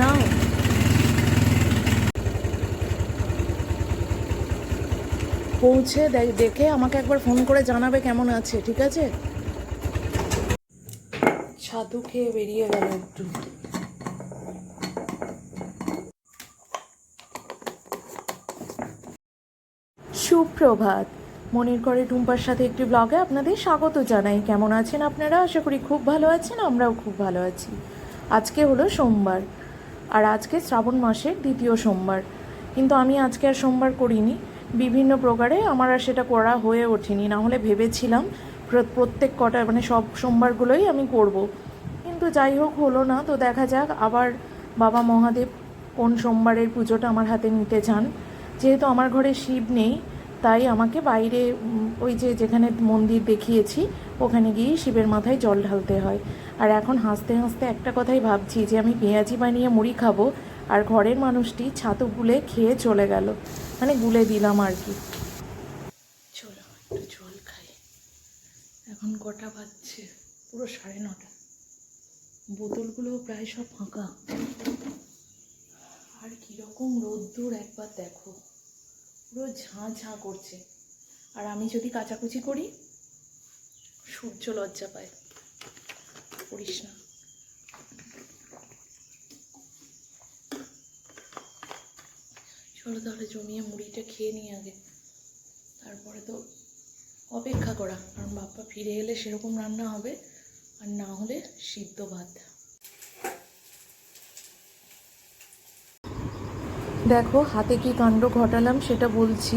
নাও পৌঁছে দেখে আমাকে একবার ফোন করে জানাবে কেমন আছে, ঠিক আছে? ছাতু খেয়ে বেরিয়ে গেল একটু। সুপ্রভাত। মনের করে টুম্পার সাথে একটি ব্লগে আপনাদের স্বাগত জানাই। কেমন আছেন আপনারা? আশা করি খুব ভালো আছেন, আমরাও খুব ভালো আছি। আজকে হলো সোমবার। আর আজকে শ্রাবণ মাসের দ্বিতীয় সোমবার। কিন্তু আমি আজকে আর সোমবার করিনি। বিভিন্ন প্রকারে আমার আর সেটা করা হয়ে ওঠেনি। না হলে ভেবেছিলাম প্রত্যেক কটা মানে সব সোমবারগুলোই আমি করব। কিন্তু যাই হোক, হলো না। তো দেখা যাক আবার বাবা মহাদেব কোন সোমবারের পুজোটা আমার হাতে নিতে চান। যেহেতু আমার ঘরে শিব নেই, তাই আমাকে বাইরে ওই যে যেখানে মন্দির দেখিয়েছি, ওখানে গিয়েই শিবের মাথায় জল ঢালতে হয়। আর এখন হাসতে হাসতে একটা কথাই ভাবছি যে আমি পেঁয়াজি বানিয়ে মুড়ি খাব আর ঘরের মানুষটি ছাতু গুলে খেয়ে চলে গেল। মানে গুলে দিলাম আর কি। চলো, একটু জল খাই। এখন কটা বাজছে? পুরো সাড়ে নটা। বোতলগুলো প্রায় সব ফাঁকা। আর কীরকম রোদ্দুর একবার দেখো। পুরো ঝাঁ ঝাঁ করছে। আর আমি যদি কাচাকুচি করি, সূর্য লজ্জা পায়। করিস না। চলো তাহলে জমিয়ে মুড়িটা খেয়ে নিই আগে। তারপরে তো অপেক্ষা করা, কারণ বাপ্পা ফিরে এলে সেরকম রান্না হবে, আর না হলে সিদ্ধ ভাত। দেখো, হাতে কি কাণ্ড ঘটালাম সেটা বলছি।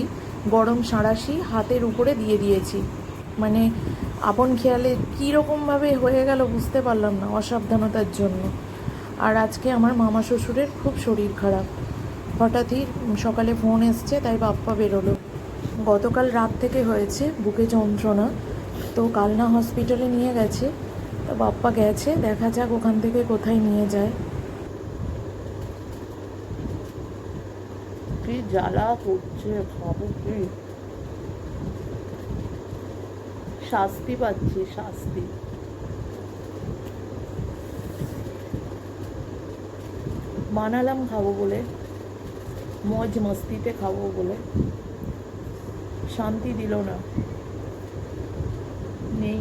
গরম সাঁড়াশি হাতের উপরে দিয়ে দিয়েছি। মানে আপন খেয়ালে কীরকমভাবে হয়ে গেল বুঝতে পারলাম না অসাবধানতার জন্য। আর আজকে আমার মামা শ্বশুরের খুব শরীর খারাপ। হঠাৎই সকালে ফোন এসছে, তাই বাপ্পা বেরোলো। গতকাল রাত থেকে হয়েছে বুকে যন্ত্রণা, তো কালনা হসপিটালে নিয়ে গেছে। তো বাপ্পা গেছে, দেখা যাক ওখান থেকে কোথায় নিয়ে যায়। কি জ্বালা করছে খাব কি? শাস্তি পাচ্ছি, শাস্তি। বানালাম খাব বলে, মজ মস্তিতে খাব বলে। শান্তি দিল না। নেই।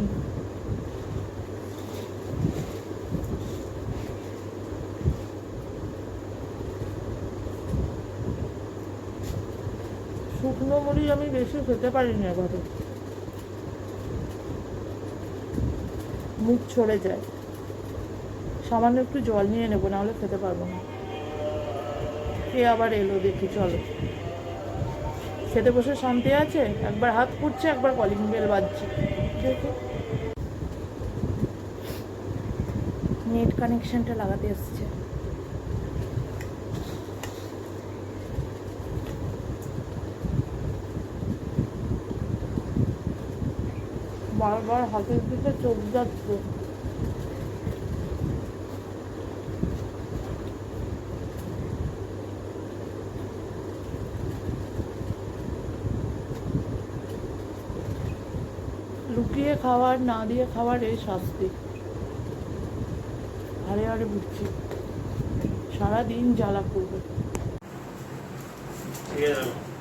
শুকনো মরিচ আমি বেশি খেতে পারি না এবারে। মুখ ছড়ে যায়। সামান্য একটু জল নিয়ে নেব, নাহলে খেতে পারব না। কে আবার এলো, দেখি, চলো। খেতে বসে শান্তি আছে? একবার হাত পুড়ছে, একবার কলিং বেল বাজছে। দেখো। নেট কানেকশনটা লাগাতে এসছে। বারবার হাতের দিকে চোখ যাচ্ছে। লুকিয়ে খাওয়ার, না দিয়ে খাওয়ার এই শাস্তি। আরে আরে বুঝছি। সারাদিন জ্বালা করবে। ঠিক আছে।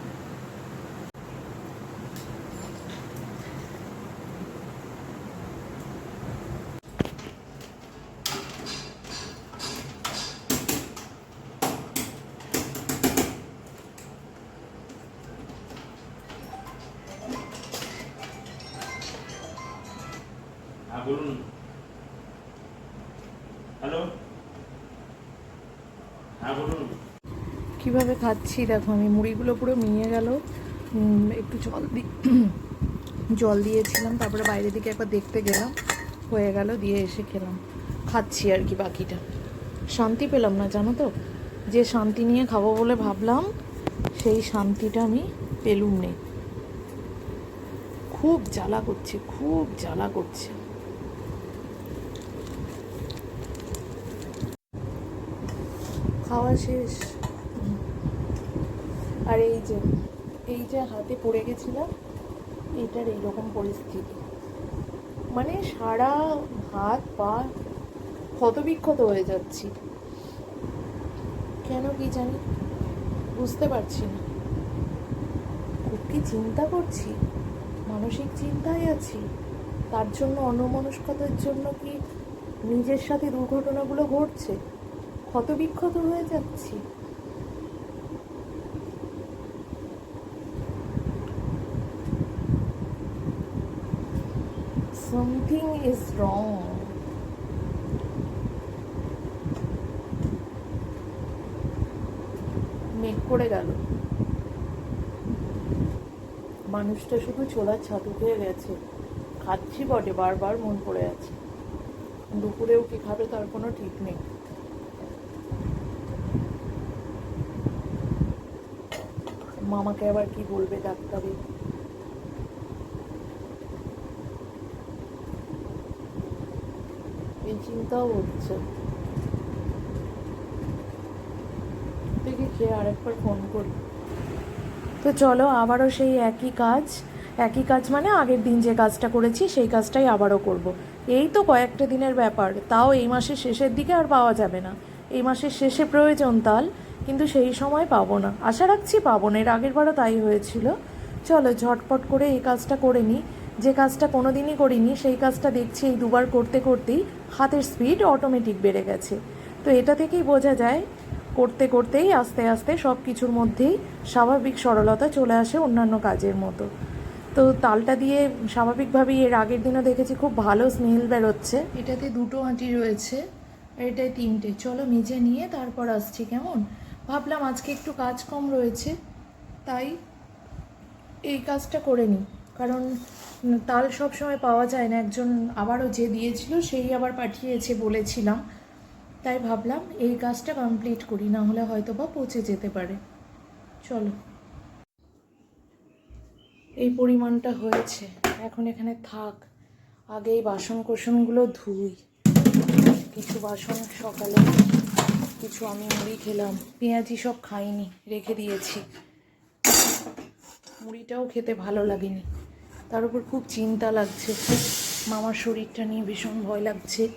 খাচ্ছি, দেখো আমি মুড়িগুলো পুরো মিয়ে গেল। একটু জল দি, জল দিয়েছিলাম, তারপরে বাইরে দিকে একবার দেখতে গেলাম, হয়ে গেল, দিয়ে এসে খেলাম। খাচ্ছি আর কি বাকিটা। শান্তি পেলাম না, জানো তো? যে শান্তি নিয়ে খাব বলে ভাবলাম, সেই শান্তিটা আমি পেলুম নেই খুব জ্বালা করছে, খুব জ্বালা করছে। খাওয়া শেষ। আর এই যে এই যে হাতে পড়ে গেছিলাম, এটার এইরকম পরিস্থিতি। মানে সারা হাত পা ক্ষতবিক্ষত হয়ে যাচ্ছি। কেন কি জানি বুঝতে পারছি না। খুব কি চিন্তা করছি? মানসিক চিন্তায় আছি। তার জন্য অন্যমনস্কতার জন্য কি নিজের সাথে দুর্ঘটনাগুলো ঘটছে? ক্ষতবিক্ষত হয়ে যাচ্ছি। Something is wrong. মেঘ করে গেল। মানুষটা শুধু ছোলার ছাতু খেয়ে গেছে। খাচ্ছি বটে, বারবার মন পড়ে আছে। দুপুরেও কি খাবে তার কোনো ঠিক নেই। মামাকে আবার কি বলবে ডাক্তারে এই চিন্তাও হচ্ছে। দেখি খেয়ে আরেকবার ফোন করি। তো চলো, আবারও সেই একই কাজ। একই কাজ মানে আগের দিন যে কাজটা করেছি, সেই কাজটাই আবারও করব। এই তো কয়েকটা দিনের ব্যাপার। তাও এই মাসের শেষের দিকে আর পাওয়া যাবে না। এই মাসের শেষে প্রয়োজন তাল, কিন্তু সেই সময় পাবো না। আশা রাখছি পাবো না। এর আগের বারও তাই হয়েছিল। চলো, ঝটপট করে এই কাজটা করে নিই। যে কাজটা কোনো দিনই করিনি, সেই কাজটা দেখছি এই দুবার করতে করতেই হাতের স্পিড অটোমেটিক বেড়ে গেছে। তো এটা থেকেই বোঝা যায়, করতে করতেই আস্তে আস্তে সব কিছুর মধ্যেই স্বাভাবিক সরলতা চলে আসে অন্যান্য কাজের মতো। তো তালটা দিয়ে স্বাভাবিকভাবেই এর আগের দিনও দেখেছি, খুব ভালো স্মেল বেরোচ্ছে। এটাতে দুটো আঁটি রয়েছে এটায় তিনটে। চলো মেজে নিয়ে তারপর আসছি, কেমন? ভাবলাম আজকে একটু কাজ কম রয়েছে, তাই এই কাজটা করে নিই। কারণ তাল সব সময় পাওয়া যায় না। একজন আবারও যে দিয়েছিল, সেই আবার পাঠিয়েছে বলেছিলাম। তাই ভাবলাম এই কাজটা কমপ্লিট করি, না হলে হয়তো বা পচে যেতে পারে। চলো। এই পরিমাণটা হয়েছে। এখন এখানে থাক। আগে এই বাসন কোসনগুলো ধুই। কিছু বাসন সকালে, কিছু আমি মুড়ি খেলাম। পেঁয়াজি সব খাইনি, রেখে দিয়েছি। মুড়িটাও খেতে ভালো লাগেনি। তার উপর খুব চিন্তা লাগছে। মামার শরীরটা নিয়ে ভীষণ ভয় লাগছে।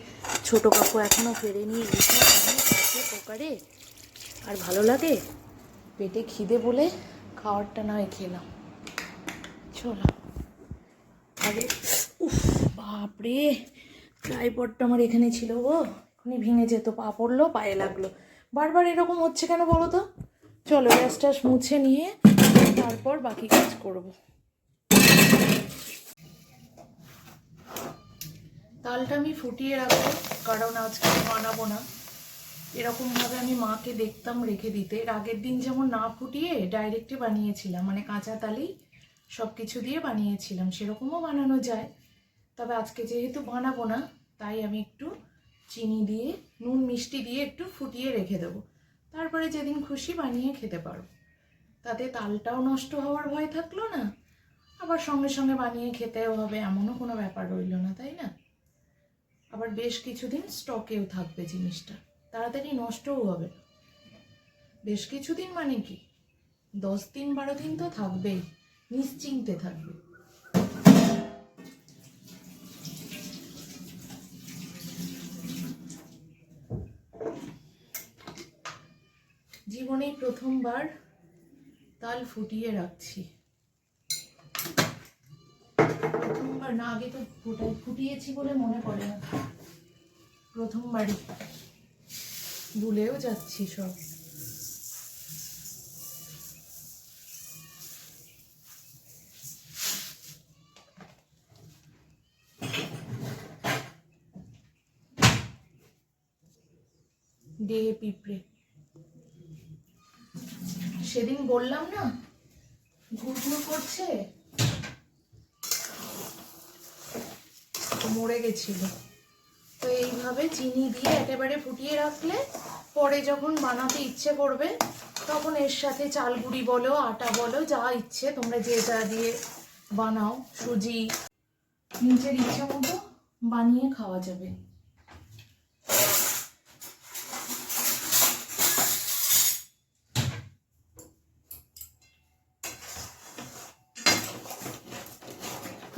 ছোট কাকু এখনও এসে খাচ্ছে পোকারে? আর ভালো লাগে? পেটে খিদে বলে খাওয়ারটা নয় খেলাম। চলো। আরে, উফ, বাপরে! ট্রাইপডটা আমার এখানে ছিল গো। এখনই ভেঙে যেত, পা পড়ল, পায়ে লাগল। বারবার এরকম হচ্ছে কেন বলো তো? চলো গ্যাস ট্যাস মুছে নিয়ে তারপর বাকি কাজ করব। তালটা আমি ফুটিয়ে রাখব, কারণ আজকে আমি বানাবো না। এরকমভাবে আমি মাকে দেখতাম রেখে দিতে। এর আগের দিন যেমন না ফুটিয়ে ডাইরেক্টই বানিয়েছিলাম মানে কাঁচা তালেই সব কিছু দিয়ে বানিয়েছিলাম, সেরকমও বানানো যায়। তবে আজকে যেহেতু বানাবো না, তাই আমি একটু চিনি দিয়ে, নুন মিষ্টি দিয়ে একটু ফুটিয়ে রেখে দেবো। তারপরে যেদিন খুশি বানিয়ে খেতে পারব তাতে তালটাও নষ্ট হওয়ার ভয় থাকল না, আবার সঙ্গে সঙ্গে বানিয়ে খেতেও হবে, এমনও কোনো ব্যাপার রইল না, তাই না? আবার বেশ কিছুদিন স্টকেও থাকবে জিনিসটা। তাড়াতাড়ি নষ্টও হবে না। বেশ কিছুদিন মানে কি? দশ দিন, বারো দিন তো থাকবেই, নিশ্চিন্তে থাকবে। জীবনেই প্রথমবার তাল ফুটিয়ে রাখছি। প্রথমবার না, আগে তো ফুটাই ফুটিয়েছি বলে মনে পড়ে না। প্রথমবারই। ভুলেও যাচ্ছি সব। ডে পিঁপড়ে। সেদিন বললাম না, ঘুরঘুর করছে? মরে গেছিল। তো এইভাবে চিনি দিয়ে একেবারে ফুটিয়ে রাখলে পরে যখন বানাতে ইচ্ছে করবে, তখন এর সাথে চালগুড়ি বলো, আটা বলো, যা ইচ্ছে তোমরা যে যা দিয়ে বানাও, সুজি, নিজের ইচ্ছা মতো বানিয়ে খাওয়া যাবে।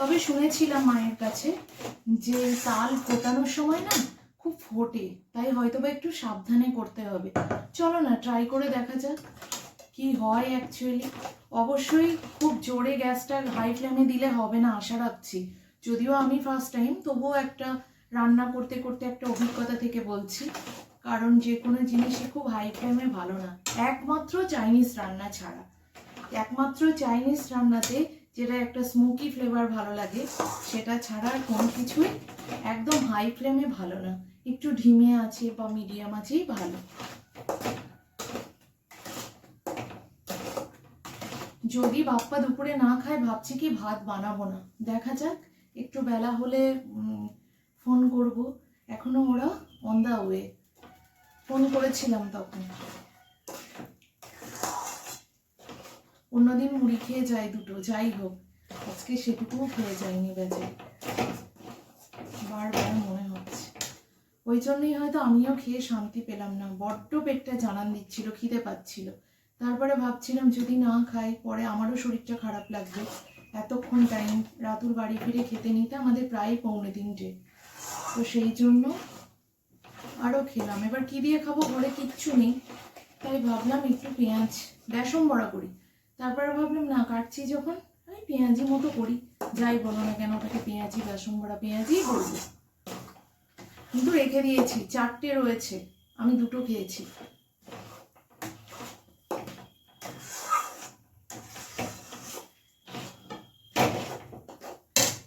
তবে শুনেছিলাম মায়ের কাছে যে তাল ফোটানোর সময় না খুব ফোটে, তাই হয়তো বা একটু সাবধানে করতে হবে। চলো না ট্রাই করে দেখা যাক কি হয় অ্যাকচুয়ালি অবশ্যই খুব জোরে গ্যাসটা হাই ফ্লেমে দিলে হবে না, আশা রাখছি। যদিও আমি ফার্স্ট টাইম তবুও একটা রান্না করতে করতে একটা অভিজ্ঞতা থেকে বলছি, কারণ যে কোনো জিনিসই খুব হাই ফ্লেমে ভালো না। একমাত্র চাইনিজ রান্না ছাড়া। একমাত্র চাইনিজ রান্নাতে যেটা একটা স্মোকি ফ্লেভার ভালো লাগে, সেটা ছাড়া আর কোনো কিছুই একদম হাই ফ্লেমে ভালো না। একটু ঢিমে আছে বা মিডিয়াম আছেই ভালো। যদি বাপ্পা দুপুরে না খায়, ভাবছি কি ভাত বানাবো না। দেখা যাক, একটু বেলা হলে ফোন করব। এখনও ওরা অন দা ওয়ে ফোন করেছিলাম তখন। অন্যদিন মুড়ি খেয়ে যায় দুটো, যাই হোক আজকে সেটুকুও খেয়ে যায়নি বেজে বারবার মনে হচ্ছে। ওই জন্যই হয়তো আমিও খেয়ে শান্তি পেলাম না। বড্ড পেটটা জানান দিচ্ছিল, খিদে পাচ্ছিল। তারপরে ভাবছিলাম যদি না খাই, পরে আমারও শরীরটা খারাপ লাগবে। এতক্ষণ টাইম রাতুর বাড়ি ফিরে খেতে নিতে আমাদের প্রায় পৌনে তিনটে। তো সেই জন্য আরও খেলাম। এবার কি দিয়ে খাব ঘরে কিচ্ছু নেই। তাই ভাবলাম একটু পেঁয়াজ বেসম বড়া করি। তারপরে ভাবলাম, না, কাটছি যখন, আমি পেঁয়াজি মতো করি। যাই বলো না কেন, ওটাকে পেঁয়াজি বেসম বড়া পেঁয়াজিই করব কিন্তু রেখে দিয়েছি, চারটে রয়েছে, আমি দুটো খেয়েছি।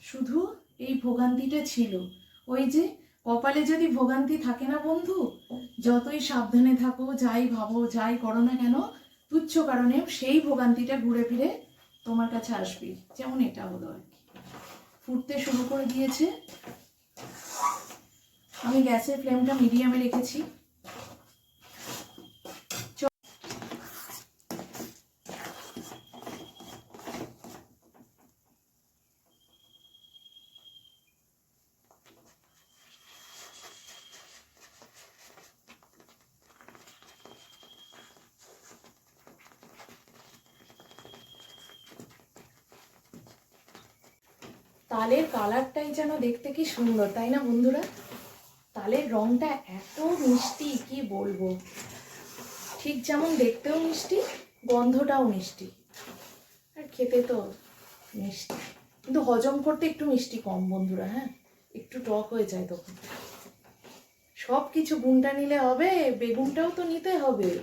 শুধু এই ভোগান্তিটা ছিল। ওই যে কপালে যদি ভোগান্তি থাকে না বন্ধু, যতই সাবধানে থাকো, যাই ভাবো, যাই করো না কেন তুচ্ছ কারণে সেই ভোগান্তিটা ঘুরে ফিরে তোমার কাছে আসবে। যেমন এটা হলো আর কি। ফুটতে শুরু করে দিয়েছে। আমি গ্যাসের ফ্লেমটা মিডিয়ামে রেখেছি। তালের কালারটাই যেন দেখতে কি সুন্দর, তাই না বন্ধুরা? তালের রংটা এত মিষ্টি, কি বলব? ঠিক যেমন দেখতেও মিষ্টি, গন্ধটাও মিষ্টি। আর খেতে তো মিষ্টি। কিন্তু হজম করতে একটু মিষ্টি কম বন্ধুরা হ্যাঁ? একটু টক হয়ে যায় তখন। সব কিছু গুণটা নিলে হবে, বেগুনটাও তো নিতে হবে।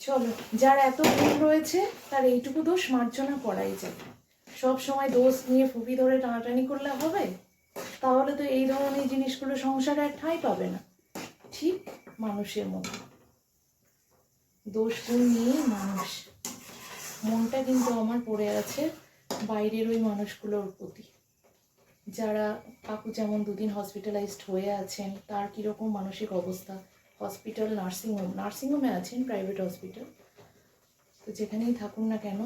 চলো, যার এত গুণ রয়েছে, তার এইটুকু দোষ মার্জনা করাই যায়। সব সময় দোষ নিয়ে ফুপি ধরে টানাটানি করলে হবে? তাহলে তো এই ধরনের জিনিসগুলো সংসারে আর ঠাঁই পাবে না। ঠিক মানুষের মতো। দোষ গুণ নিয়ে মানুষ। মনটা কিন্তু আমার পড়ে আছে বাইরের ওই মানুষগুলোর প্রতি। যারা কাকু যেমন দুদিন হসপিটালাইজড হয়ে আছেন, তার কীরকম মানসিক অবস্থা? হসপিটাল নার্সিংহোম নার্সিংহোমে আছেন প্রাইভেট হসপিটাল তো যেখানেই থাকুন না কেন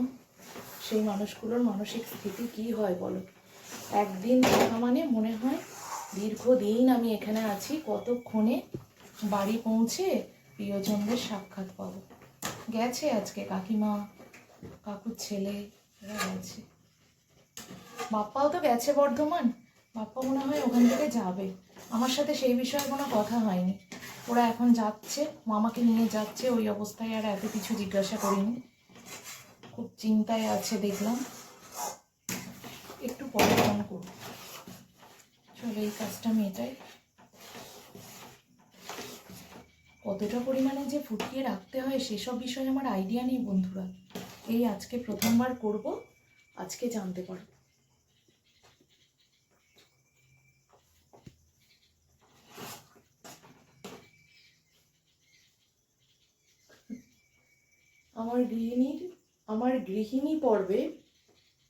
সেই মানুষগুলোর মানসিক স্থিতি কি হয় বলো? একদিন থাকা মানে মনে হয়, দীর্ঘদিন আমি এখানে আছি, কতক্ষণে বাড়ি পৌঁছে প্রিয়জনদের সাক্ষাৎ পাবো? গেছে আজকে কাকিমা, কাকুর ছেলে, এরা গেছে। বাপ্পাও তো গেছে বর্ধমান, বাপ্পা মনে হয় ওখান থেকে যাবে। আমার সাথে সেই বিষয়ে কোনো কথা হয়নি। ওরা এখন যাচ্ছে, মামাকে নিয়ে যাচ্ছে, ওই অবস্থায় আর এত কিছু জিজ্ঞাসা করিনি। খুব চিন্তায় আছে, দেখলাম। একটু পরে ফোন করব। চলো এই কাজটা মেয়েটাই কতটা পরিমাণে যে ফুটিয়ে রাখতে হয়, সেসব বিষয়ে আমার আইডিয়া নেই বন্ধুরা। এই আজকে প্রথমবার করব, আজকে জানতে পারব। আমার গৃহিণীর আমার গৃহিণী পর্বে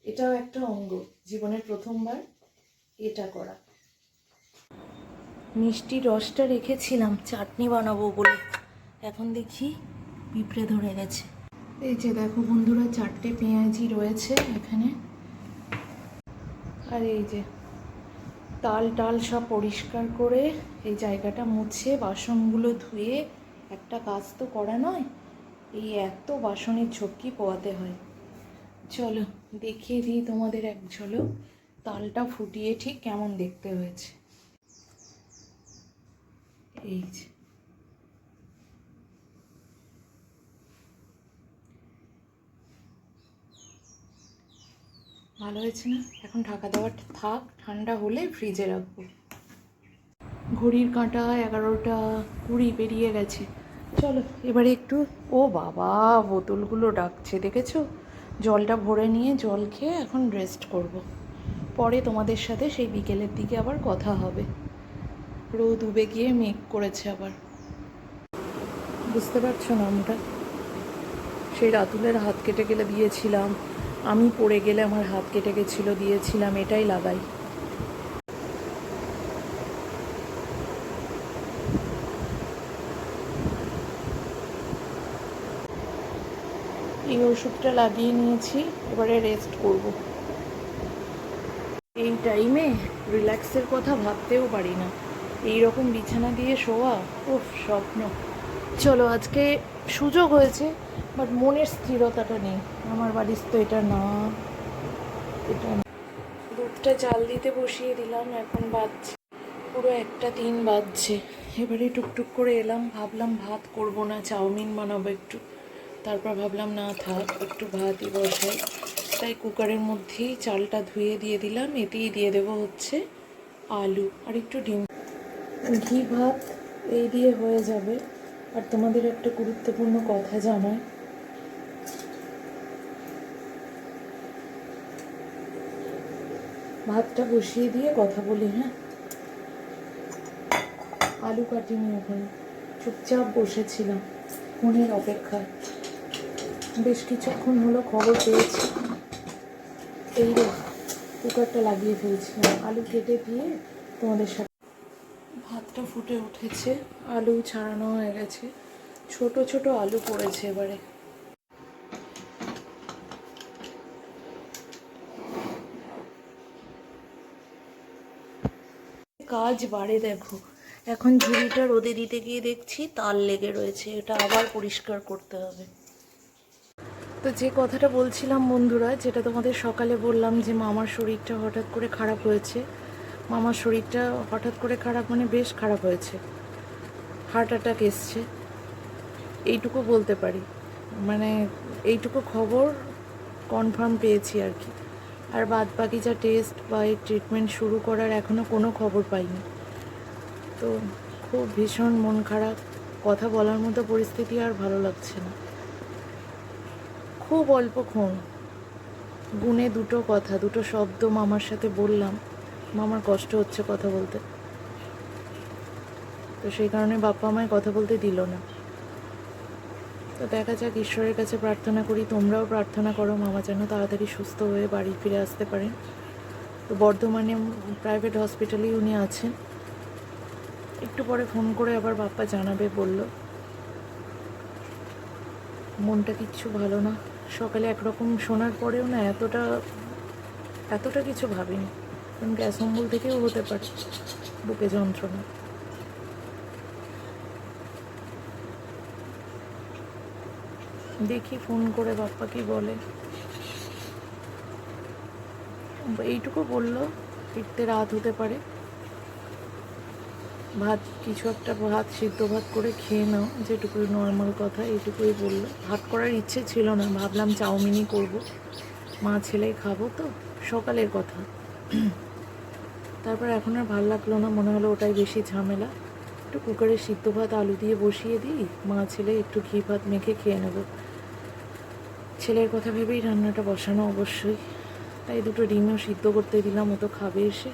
এটাও একটা অঙ্গ, জীবনের প্রথমবার এটা করা। মিষ্টি রসটা রেখেছিলাম, চাটনি বানাবো বলে। এখন দেখি পিঁপড়ে ধরে গেছে। এই যে দেখো বন্ধুরা, চারটে পেঁয়াজি রয়েছে এখানে। আর এই যে তাল টাল সব পরিষ্কার করে এই জায়গাটা মুছে বাসনগুলো ধুয়ে একটা কাজ তো করা নয় এই এত বাসনের ঝক্কি পোয়াতে হয়। চলো, দেখিয়ে দিই তোমাদের এক ঝলক। তালটা ফুটিয়ে ঠিক কেমন দেখতে হয়েছে। এই যে। ভালো হয়েছে না? এখন ঢাকা দেওয়ার থাক, ঠান্ডা হলে ফ্রিজে রাখব। ঘড়ির কাঁটা এগারোটা কুড়ি পেরিয়ে গেছে। চলো, এবারে একটু, ও বাবা, বোতলগুলো ডাকছে, দেখেছ? জলটা ভরে নিয়ে জল খেয়ে এখন রেস্ট করব। পরে তোমাদের সাথে সেই বিকেলের দিকে আবার কথা হবে। রোদ উবে গিয়ে মেঘ করেছে আবার। বুঝতে পারছ না আমরা? সেই রাতুলের হাত কেটে গেলে দিয়েছিলাম। আমি পড়ে গেলে আমার হাত কেটে গেছিল, দিয়েছিলাম, এটাই লাগাই এই ওষুধটা লাগিয়ে নিয়েছি, এবারে রেস্ট করব। এই টাইমে রিল্যাক্সের কথা ভাবতেও পারি না। এই রকম বিছানা দিয়ে শোয়া, উফ, স্বপ্ন। চলো, আজকে সুযোগ হয়েছে বাট মনের স্থিরতাটা নেই। আমার বাড়ির তো এটা না। এটা দুধটা চাল দিতে বসিয়ে দিলাম, এখন বাজছে। পুরো একটা তিন বাজছে। এবারে টুকটুক করে এলাম, ভাবলাম ভাত করব না, চাউমিন বানাবো একটু। তারপর ভাবলাম, না থাক, একটু ভাতই বসাই। তাই কুকারের মধ্যেই চালটা ধুয়ে দিয়ে দিলাম, এতেই দিয়ে দেবো হচ্ছে আলু আর একটু ডিম। ঘি, ভাত, এই দিয়ে হয়ে যাবে। আর তোমাদের একটা গুরুত্বপূর্ণ কথা জানায় ভাতটা বসিয়ে দিয়ে কথা বলি হ্যাঁ? আলু কাটিনি ওখানে চুপচাপ বসেছিলাম, ফোনের অপেক্ষায়। বেশ কিছুক্ষণ হলো খবর পেয়েছি। এই রে, কুকারটা লাগিয়ে ফেলছিলাম আলু কেটে দিয়ে তোমাদের সাথে ভাতটা ফুটে উঠেছে, আলু ছাড়ানো হয়ে গেছে। ছোট ছোট আলু পড়েছে এবারে। কাজ বাড়ে দেখো। এখন ঝুড়িটা রোদে দিতে গিয়ে দেখছি তাল লেগে রয়েছে। এটা আবার পরিষ্কার করতে হবে। তো যে কথাটা বলছিলাম বন্ধুরা, যেটা তোমাদের সকালে বললাম যে মামার শরীরটা হঠাৎ করে খারাপ হয়েছে। মামার শরীরটা হঠাৎ করে খারাপ মানে বেশ খারাপ হয়েছে। হার্ট অ্যাটাক এসছে। এইটুকু বলতে পারি। মানে এইটুকু খবর কনফার্ম পেয়েছি আর কি। আর বাদ বাকি যা টেস্ট বা এই ট্রিটমেন্ট শুরু করার এখনও কোনো খবর পাইনি। তো খুব ভীষণ মন খারাপ। কথা বলার মতো পরিস্থিতি আর ভালো লাগছে না। খুব অল্পক্ষণ গুনে দুটো কথা, দুটো শব্দ মামার সাথে বললাম। মামার কষ্ট হচ্ছে কথা বলতে। তো সেই কারণে বাপ্পা আমায় কথা বলতে দিল না। তো দেখা যাক, ঈশ্বরের কাছে প্রার্থনা করি, তোমরাও প্রার্থনা করো, মামা যেন তাড়াতাড়ি সুস্থ হয়ে বাড়ি ফিরে আসতে পারেন। তো বর্ধমানে প্রাইভেট হসপিটালেই উনি আছেন। একটু পরে ফোন করে আবার বাপ্পা জানাবে বলল। মনটা কিচ্ছু ভালো না। সকালে একরকম শোনার পরেও না এতটা এতটা কিছু ভাবিনি। কারণ গ্যাস অম্বল থেকেও হতে পারে, বুকে যন্ত্রণা। দেখি ফোন করে বাপ্পা কি বলে। এইটুকু বলল, ফিরতে রাত হতে পারে। ভাত, কিছু একটা ভাত সিদ্ধ ভাত করে খেয়ে নাও, যেটুকুই নর্মাল কথা, এইটুকুই বলল। ভাত করার ইচ্ছে ছিল না, ভাবলাম চাউমিনই করব। মা ছেলে খাব তো, সকালের কথা। তারপর এখন আর ভালো লাগল না, মনে হলো ওটাই বেশি ঝামেলা। একটু কুকারে সিদ্ধ ভাত, আলু দিয়ে বসিয়ে দিই, মা ছেলে একটু ঘি ভাত মেখে খেয়ে নেব। ছেলের কথা ভেবেই রান্নাটা বসানো অবশ্যই। তাই দুটো ডিমও সিদ্ধ করতে দিলাম, ও তো খাবে এসে।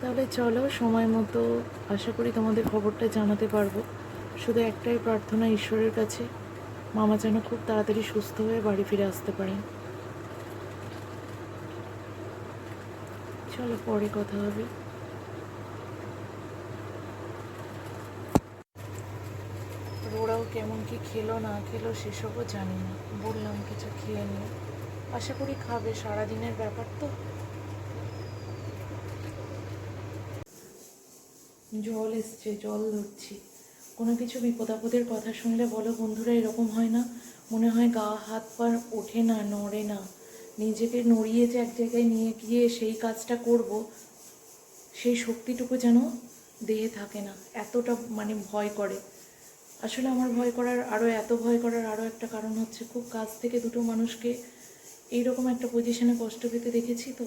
তাহলে চলো সময় মতো আশা করি তোমাদের খবরটা জানাতে পারব। শুধু একটাই প্রার্থনা ঈশ্বরের কাছে, মামা যেন খুব তাড়াতাড়ি সুস্থ হয়ে বাড়ি ফিরে আসতে পারেন। চলো পরে কথা হবে। ওরাও কেমন কি খেলো না খেলো সেসবও জানি না। বললাম কিছু খেয়ে নিও। আশা করি খাবে, সারাদিনের ব্যাপার তো। জল এসছে, জল ধরছি। কোনো কিছু বিপদ আপদের কথা শুনলে বলো, বন্ধুরা, এরকম হয় না? মনে হয় গা, হাত পা ওঠে না, নড়ে না। নিজেকে নড়িয়ে যে এক জায়গায় নিয়ে গিয়ে সেই কাজটা করব, সেই শক্তিটুকু যেন দেহে থাকে না। এতটা মানে ভয় করে। আসলে আমার ভয় করার আরও এত ভয় করার আরও একটা কারণ হচ্ছে, খুব কাছ থেকে দুটো মানুষকে এইরকম একটা পজিশনে কষ্ট পেতে দেখেছি তো?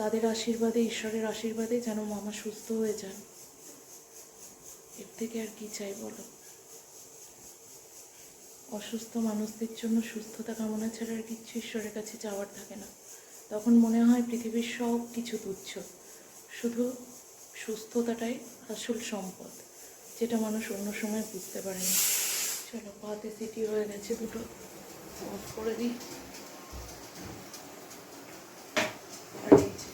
তাদের আশীর্বাদে, ঈশ্বরের আশীর্বাদে যেন মামা সুস্থ হয়ে যান। এর থেকে আর কি চাই বলো? অসুস্থ মানুষদের জন্য সুস্থতা কামনা ছাড়া আর কিচ্ছু ঈশ্বরের কাছে যাওয়ার থাকে না। তখন মনে হয় পৃথিবীর সব কিছু তুচ্ছ। শুধু সুস্থতাটাই আসল সম্পদ, যেটা মানুষ অন্য সময় বুঝতে পারে না। চলো, পাতে সিটি হয়ে গেছে দুটো। অফ করে দিই আর এই যে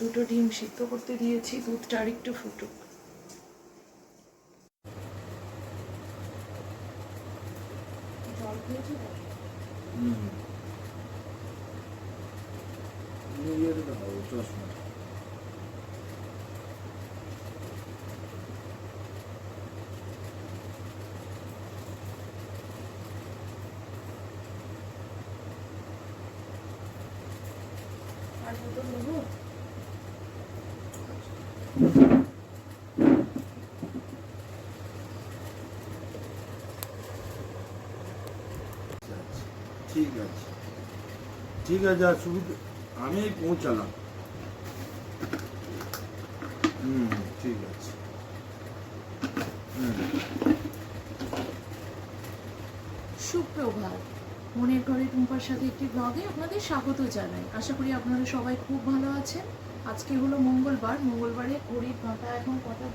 দুটো ডিম সিদ্ধ করতে দিয়েছি দুধটা আর একটু ফুটুক জল খেয়েছো তো? হুম ইয়েতে তো হবে চশমা আর দুটো নেব আচ্ছা, আচ্ছা। ঠিক আছে ঠিক আছে আর শুধু আমি পৌঁছালাম। হুম ঠিক আছে। সুপ্রভাত। মনের ঘরে টুম্পার সাথে একটি ব্লগে আপনাদের স্বাগত জানাই। আশা করি আপনারা সবাই খুব ভালো আছেন। আজকে হলো মঙ্গলবার। মঙ্গলবারে ঘড়ির কাঁটা এখন কটা?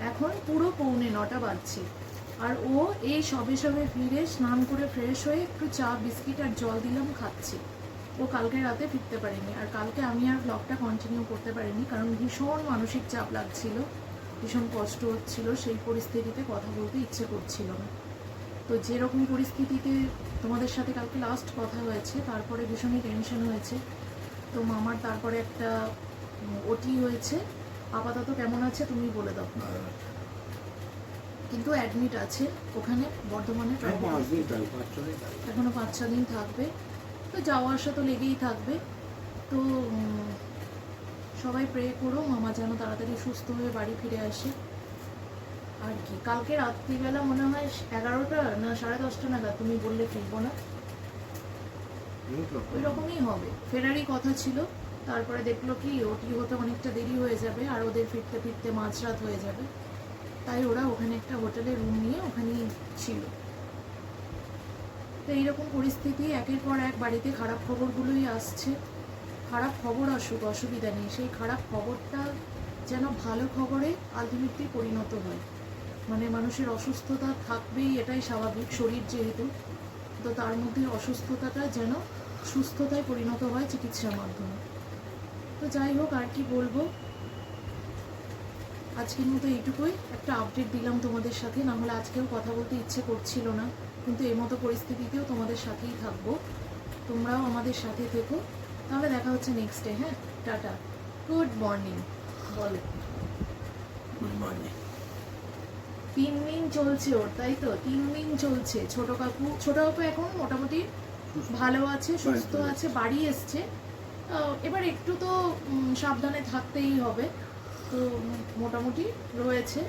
এখন পুরো পৌনে নটা বাজছে। আর ও এই সবে সবে ফিরে স্নান করে ফ্রেশ হয়ে একটু চা, বিস্কিট আর জল দিলাম, খাচ্ছে। ও কালকে রাতে ফিরতে পারেনি। আর কালকে আমি আর ব্লগটা কন্টিনিউ করতে পারিনি কারণ ভীষণ মানসিক চাপ লাগছিল, ভীষণ কষ্ট হচ্ছিল, সেই পরিস্থিতিতে কথা বলতে ইচ্ছে করছিল না। তো যেরকম পরিস্থিতিতে তোমাদের সাথে কালকে লাস্ট কথা হয়েছে, তারপরে ভীষণই টেনশন হয়েছে। তো মামার তারপরে একটা ওটি হয়েছে। আপাতত কেমন আছে তুমি বলে দাও। কিন্তু অ্যাডমিট আছে ওখানে বর্ধমানে তাই এখনও পাঁচ ছ দিন থাকবে। তো যাওয়া আসা তো লেগেই থাকবে। তো সবাই প্রে করো মামা যেন তাড়াতাড়ি সুস্থ হয়ে বাড়ি ফিরে আসে। আর কি কালকে রাত্রিবেলা মনে হয় এগারোটা না সাড়ে দশটা নাগাদ তুমি বললে ফিরবো না। ওই রকমই হবে। ফেরারই কথা ছিল তারপরে দেখল কি ওটি হতে অনেকটা দেরি হয়ে যাবে আর ওদের ফিরতে ফিরতে মাঝরাত হয়ে যাবে। তাই ওরা ওখানে একটা হোটেলে রুম নিয়ে ওখানেই ছিল। তো এইরকম পরিস্থিতি, একের পর এক বাড়িতে খারাপ খবরগুলোই আসছে। খারাপ খবর আসুক, অসুবিধা নেই। সেই খারাপ খবরটা যেন ভালো খবরে আলটিমেটলি পরিণত হয়। মানে মানুষের অসুস্থতা থাকবেই, এটাই স্বাভাবিক। শরীর যেহেতু, তো তার মধ্যে অসুস্থতাটা যেন সুস্থতায় পরিণত হয় চিকিৎসার মাধ্যমে। তো যাই হোক, আর কি বলব? আজকের মতো এইটুকুই। একটা আপডেট দিলাম তোমাদের সাথে না হলে আজকেও কথা বলতে ইচ্ছে করছিল না। কিন্তু এই মতো পরিস্থিতিতেও তোমাদের সাথেই থাকব। তোমরাও আমাদের সাথে থেকো। তাহলে দেখা হচ্ছে নেক্সট ডে হ্যাঁ? টাটা। গুড মর্নিং বলো. তিন দিন চলছে ওর তাই তো? তিন দিন চলছে। ছোট কাকু ছোট কাকু এখন মোটামুটি ভালো আছে সুস্থ আছে বাড়ি এসছে। এবার একটু তো সাবধানে থাকতেই হবে। উম, মোটামুটি রয়েছে।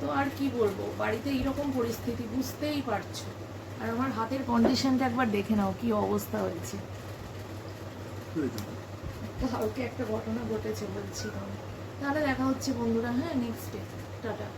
তো আর কি বলব বাড়িতে এইরকম পরিস্থিতি বুঝতেই পারছ। আর আমার হাতের কন্ডিশনটা একবার দেখে নাও কি অবস্থা হয়েছে। কালকে একটা ঘটনা ঘটেছে বলছি তাহলে দেখা হচ্ছে বন্ধুরা হ্যাঁ নেক্সট ডে টাটা।